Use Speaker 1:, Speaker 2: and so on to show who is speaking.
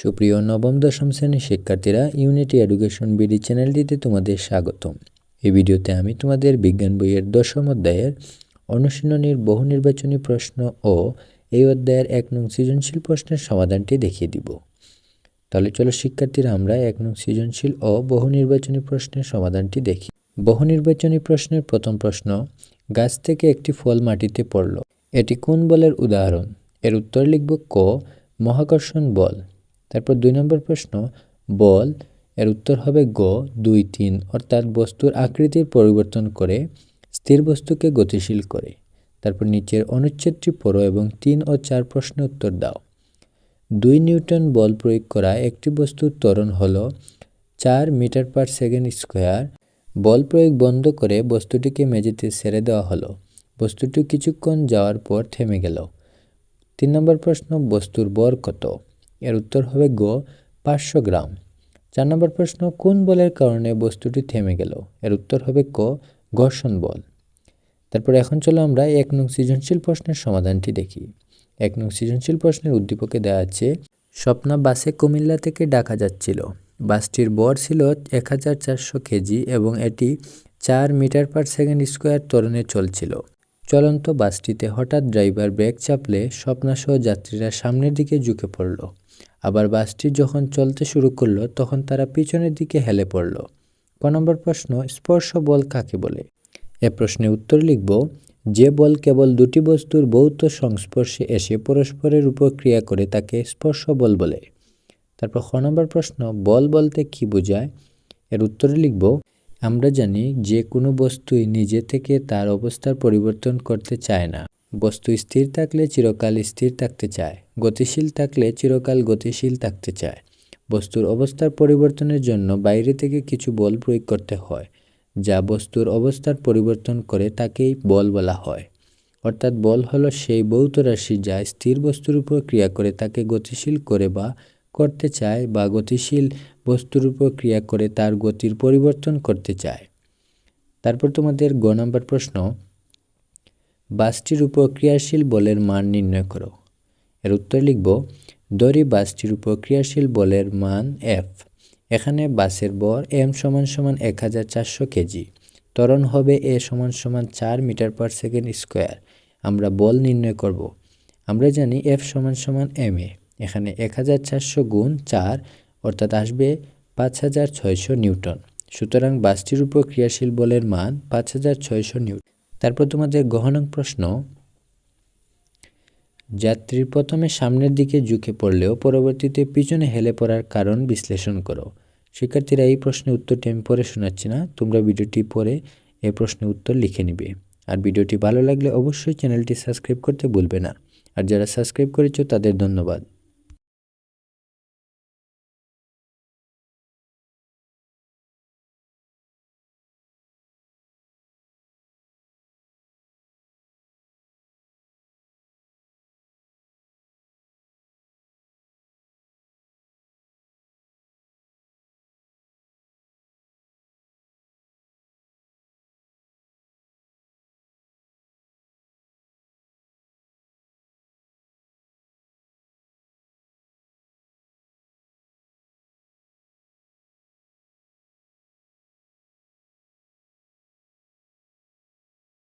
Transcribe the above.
Speaker 1: সুপ্রিয় নবম, দশম শ্রেণির শিক্ষার্থীরা ইউনিটি এডুকেশন বিডি চ্যানেলটিতে তোমাদের স্বাগতম। এই ভিডিওতে আমি তোমাদের বিজ্ঞান বইয়ের দশম অধ্যায়ের অনুশীলনীর বহু নির্বাচনী প্রশ্ন ও এই অধ্যায়ের এক নং সৃজনশীল প্রশ্নের সমাধানটি দেখিয়ে দিব। তাহলে চলো শিক্ষার্থীরা, আমরা এক নং সৃজনশীল ও বহু নির্বাচনী প্রশ্নের সমাধানটি দেখি। বহু নির্বাচনী প্রশ্নের প্রথম প্রশ্ন, গাছ থেকে একটি ফল মাটিতে পড়ল। এটি কোন বলের উদাহরণ? এর উত্তর লিখব ক, মহাকর্ষণ বল। তারপর দুই নম্বর প্রশ্ন, বল, এর উত্তর হবে গ, দুই, তিন, অর্থাৎ বস্তুর আকৃতির পরিবর্তন করে স্থির বস্তুকে গতিশীল করে। তারপর নিচের অনুচ্ছেদটি পড়ো এবং তিন ও চার প্রশ্নের উত্তর দাও। দুই নিউটন বল প্রয়োগ করা একটি বস্তুর ত্বরণ হল চার মিটার পার সেকেন্ড স্কোয়ার। বল প্রয়োগ বন্ধ করে বস্তুটিকে মেঝেতে ছেড়ে দেওয়া হলো। বস্তুটি কিছুক্ষণ যাওয়ার পর থেমে গেল। তিন নম্বর প্রশ্ন, বস্তুর বর কত? এর উত্তর হবে গ, পাঁচশো গ্রাম। চার নম্বর প্রশ্ন, কোন বলের কারণে বস্তুটি থেমে গেল? এর উত্তর হবে ক, ঘর্ষণ বল। তারপর এখন চলো আমরা এক নং সৃজনশীল প্রশ্নের সমাধানটি দেখি। এক নং সৃজনশীল প্রশ্নের উদ্দীপকে দেওয়া আছে, স্বপ্না বাসে কুমিল্লা থেকে ডাকা যাচ্ছিল। বাসটির বর ছিল এক হাজার চারশো কেজি এবং এটি চার মিটার পার সেকেন্ড স্কোয়ার তরণে চলছিল। চলন্ত বাসটিতে হঠাৎ ড্রাইভার ব্রেক চাপলে স্বপ্নাসহ যাত্রীরা সামনের দিকে ঝুঁকে পড়ল। আবার বাসটি যখন চলতে শুরু করল, তখন তারা পিছনের দিকে হেলে পড়ল। ক নম্বর প্রশ্ন, স্পর্শ বল কাকে বলে? এ প্রশ্নে উত্তর লিখব, যে বল কেবল দুটি বস্তুর ভৌত সংস্পর্শে এসে পরস্পরের উপর ক্রিয়া করে তাকে স্পর্শ বল বলে। তারপর খ নম্বর প্রশ্ন, বল বলতে কি বোঝায়? এর উত্তরে লিখব, আমরা জানি যে কোনো বস্তুই নিজে থেকে তার অবস্থার পরিবর্তন করতে চায় না। বস্তু স্থির থাকলে চিরকাল স্থির থাকতে চায়। গতিশীল থাকলে চিরকাল গতিশীল থাকতে চায়। বস্তুর অবস্থার পরিবর্তনের জন্য বাইরে থেকে কিছু বল প্রয়োগ করতে হয়, যা বস্তুর অবস্থার পরিবর্তন করে তাকেই বল বলা হয়। অর্থাৎ বল হলো সেই ভৌত রাশি যা স্থির বস্তুর উপর ক্রিয়া করে তাকে গতিশীল করে বা করতে চায় বা গতিশীল বস্তুর উপর ক্রিয়া করে তার গতির পরিবর্তন করতে চায়। তারপর তোমাদের গ নম্বর প্রশ্ন, বাসটির উপর ক্রিয়াশীল বলের মান নির্ণয় করো। এর উত্তর লিখব, দড়ি বাসটির উপর ক্রিয়াশীল বলের মান এফ এখানে বাসের বর এম সমান সমান এক হাজার চারশো কেজি। ত্বরণ হবে এ সমান সমান চার মিটার পার সেকেন্ড স্কোয়ার। আমরা বল নির্ণয় করব। আমরা জানি এফ সমান সমান এম এ এখানে এক হাজার চারশো গুণ চার, অর্থাৎ আসবে পাঁচ হাজার ছয়শো নিউটন। সুতরাং বাসটির উপর ক্রিয়াশীল বলের মান পাঁচ হাজার ছয়শো নিউটন। তারপর তোমাদের গহনক প্রশ্ন যাত্রীর প্রথমে সামনের দিকে ঝুঁকে পড়লেও পরবর্তীতে পিছনে হেলে পড়ার কারণ বিশ্লেষণ করো। শিক্ষার্থীরা এই প্রশ্নের উত্তরটি আমি পরে শোনাচ্ছি না, তোমরা ভিডিওটি পরে এই প্রশ্নের উত্তর লিখে নিবে। আর ভিডিওটি ভালো লাগলে অবশ্যই চ্যানেলটি সাবস্ক্রাইব করতে ভুলবে না। আর যারা সাবস্ক্রাইব করেছ তাদের ধন্যবাদ।